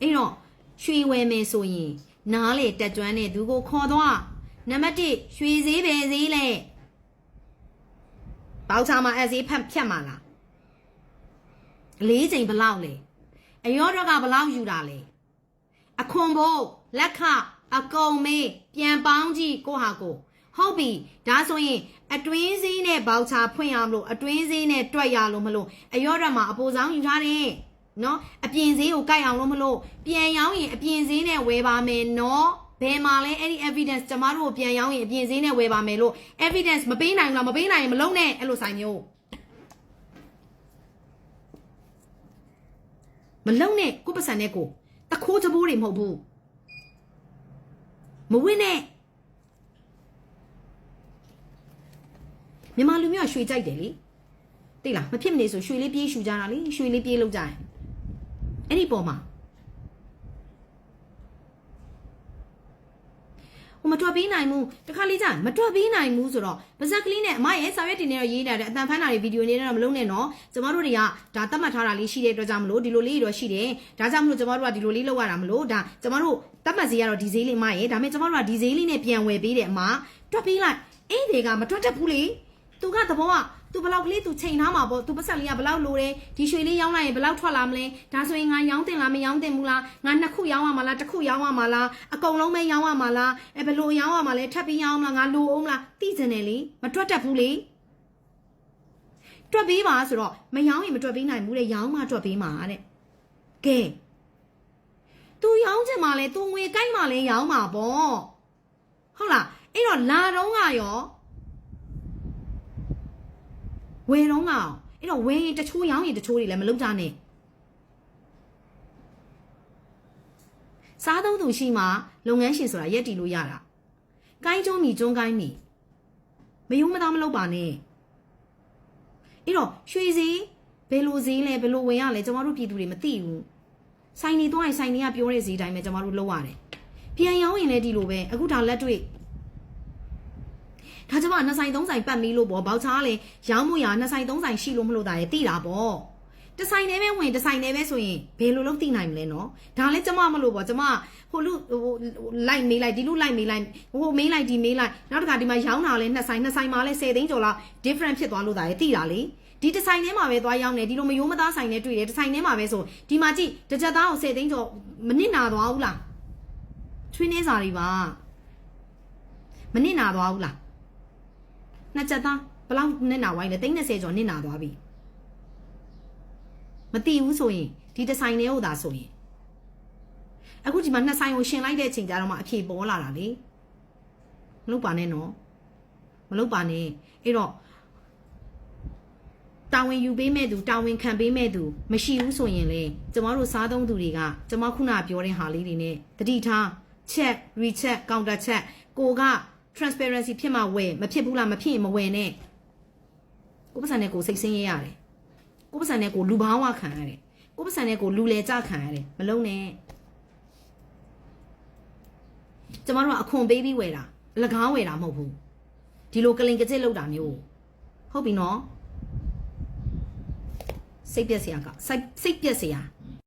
အဲ့တော့ရွှေဝယ်မယ်ဆိုရင် နားလေတက်ကျွမ်းတဲ့သူကိုခေါ်သွားနံပါတ်1ရွှေဈေးပဲဈေးလဲပေါချာမှာအဈေးဖတ်ဖြတ်မှာလားလေးချိန်ဘလောက်လဲအရောတော့ကဘလောက်ယူတာလဲအခွန်ဖို့လက်ခအကုန်မေးပြန်ပေါင်းကြည့်ကိုဟာကိုဟုတ်ပြီဒါဆိုရင်အတွင်းစည်းနဲ့ဘောက်ချာဖွင့်ရမလို့အတွင်းစည်းနဲ့တွက်ရလို့မလို့အရော့ရက်မှာအပိုဆောင်ယူထားတယ် နော်အပြင်စည်းကိုကိုက်အောင်လို့မလို့ပြန်ရောင်းရင်အပြင်စည်းနဲ့ဝယ်ပါမယ်နော်ဘယ်မှာလဲအဲ့ဒီ evidence ကျမတို့ကိုပြန်ရောင်းရင်အပြင်စည်းနဲ့ဝယ်ပါမယ်လို့ evidence မပေးနိုင်ဘူးလားမပေးနိုင်ရင်မလုပ်နဲ့အဲ့လိုဆိုင်မျိုးမလုံနဲ့ကိုယ့်ပတ်စံနဲ့ကိုတခိုးတဘိုးတွေမဟုတ်ဘူးမဝင်းနဲ့မြန်မာလူမျိုးကရွှေကြိုက်တယ်လေသိလားမဖြစ်မနေဆိုရွှေလေးပြေးရှူကြတာလေရွှေလေးပြေးလောက်ကြရင် အဲ့ဒီပေါ်မှာဟိုမတွက်ပေးနိုင်ဘူးတခါလေးကြာမတွက်ပေးနိုင်ဘူးဆိုတော့ဗဇက်ကလေးနဲ့အမရဲ့စာရွက်တင်နေတော့ရေးတာတဲ့အတန်ဖန်းတာတွေဗီဒီယိုနေတော့မလုံးနဲ့နော်ကျမတို့တွေကဒါတတ်မှတ်ထားတာလေးရှိတဲ့အတွက်ကြောင့်မလို့ဒီလိုလေးတွေတော့ရှိတယ်ဒါကြောင့်မလို့ကျမတို့ကဒီလိုလေးလောက်ရတာမလို့ဒါကျမတို့တတ်မှတ်စီကတော့ဒီဈေးလေးမရဲ့ဒါပေမဲ့ကျမတို့ကဒီဈေးလေးနဲ့ပြန်ဝယ်ပေးတယ်အမတွက်ပေးလိုက်အဲ့တွေကမတွက်တတ်ဘူးလေသူကသဘောက သူဘလောက်ကလေးသူချိန်ထားမှာပေါ့သူပတ်ဆက်လေးကဘလောက်လိုတယ်ဒီရွှေလေးရောင်းလိုက်ရင်ဘလောက်ထွက်လာမလဲဒါဆိုရင်ငါရောင်းတင်လားမရောင်းတင်ဘူးလားငါနှစ်ခုရောင်းရမှာလားတစ်ခုရောင်းရမှာလားအကုန်လုံးပဲရောင်းရမှာလားအဲဘလို့ရောင်းရမှာလဲထပ်ပြီးရောင်းမလားငါလိုအောင်မလားသိစင်တယ်လေမတွက်တတ်ဘူးလေတွက်ပေးပါဆိုတော့မရောင်းရင်မတွက်ပေးနိုင်ဘူးတဲ့ရောင်းမှတွက်ပေးမှာတဲ့ကဲ तू ရောင်းချင်မှလဲ तू ငွေကိုက်မှလဲရောင်းမှာပေါ့ဟုတ်လားအဲ့တော့လာတော့ကရော ဝယ်တော့ကရောအဲ့တော့ဝယ်ရင်တချိုးရောင်းရင်တချိုးတွေလည်းမလုပ်ကြနဲ့စားသုံးသူရှိမှလုပ်ငန်းရှင်ဆိုတာရက်တီလို့ရတာကိုင်းကျုံးမီကျုံးကိုင်းမီမယုံမသားမလုပ်ပါနဲ့အဲ့တော့ရွှေစည်းဘယ်လိုစည်းလဲဘယ်လိုဝင်ရလဲကျမတို့ပြည်သူတွေမသိဘူးဆိုင်နေတော့ရင်ဆိုင်နေကပြောတဲ့ဈေးတိုင်းပဲကျမတို့လုပ်ရတယ်။ပြန်ရောင်းရင်လည်းဒီလိုပဲအခုဒါလက်တွေ့ ဒါကျမနှစ်ဆိုင်သုံးဆိုင်ပတ်မီလို့ပေါ့ဘောက်ချားလေရောင်းမှုရနှစ်ဆိုင်သုံးဆိုင်ရှိလို့မလို့တာရဲ့တိတာပေါ့တဆိုင်နဲ့ပဲဝင်တဆိုင်နဲ့ပဲဆိုရင်ဘယ်လိုလုပ်သိနိုင်မလဲနော်ဒါလည်းကျမမလို့ပေါ့ကျမဟိုလူဟိုလိုက်မေးလိုက်ဒီလူလိုက်မေးလိုက်ဟိုမေးလိုက်ဒီမေးလိုက်နောက်တစ်ခါဒီမှာရောင်းတာလဲနှစ်ဆိုင်နှစ်ဆိုင်မှာလဲ10သိန်းကျော်လောက် different ဖြစ်သွားလို့တာရဲ့တိတာလေဒီတစ်ဆိုင်ထဲမှာပဲသွားရောင်းတယ်ဒီလိုမယိုးမသားဆိုင်နဲ့တွေ့တယ်တစ်ဆိုင်ထဲမှာပဲဆိုဒီမှာကြည့်တစ်ချက်သားကို10သိန်းကျော်မနစ်နာသွားဘူးလားချွေးနေစာတွေပါမနစ်နာသွားဘူးလား နှစ်ချက်သားဘယ်လောက်နစ်နာဝိုင်းလဲသိန်း30ကျော်နစ်နာသွားပြီမတိဘူးဆိုရင်ဒီတစ်ဆိုင်ထဲဟိုသာဆိုရင်အခုဒီမှာနှစ်ဆိုင်ကိုရှင်လိုက်တဲ့အချိန်ကျတော့မှအဖြေပေါ်လာတာလေမလုပ်ပါနဲ့နော်မလုပ်ပါနဲ့အဲ့တော့တာဝန်ယူပေးမဲ့သူတာဝန်ခံပေးမဲ့သူမရှိဘူးဆိုရင်လေကျမတို့စားသုံးသူတွေကကျမခုနပြောတဲ့ဟာလေးတွေနဲ့တတိထား check recheck counter check ကိုက transparency ဖြစ်မှဝယ်မဖြစ်ဘူးလားမဖြစ်ရင်မဝယ်နဲ့ကိုပတ်စံနဲ့ကိုစိတ်ဆင်းရဲရတယ်ကိုပတ်စံနဲ့ကိုလူဘာဝခံရတယ်ကိုပတ်စံနဲ့ကိုလူလေကြခံရတယ်မလုံးနဲ့ကျမတို့ကအခွန်ပေးပြီးဝယ်တာအလကားဝယ်တာမဟုတ်ဘူးဒီလိုကလင်ကကြစ်လောက်တာမျိုးဟုတ်ပြီနော်စိတ်ပြက်စရာကစိတ်စိတ်ပြက်စရာ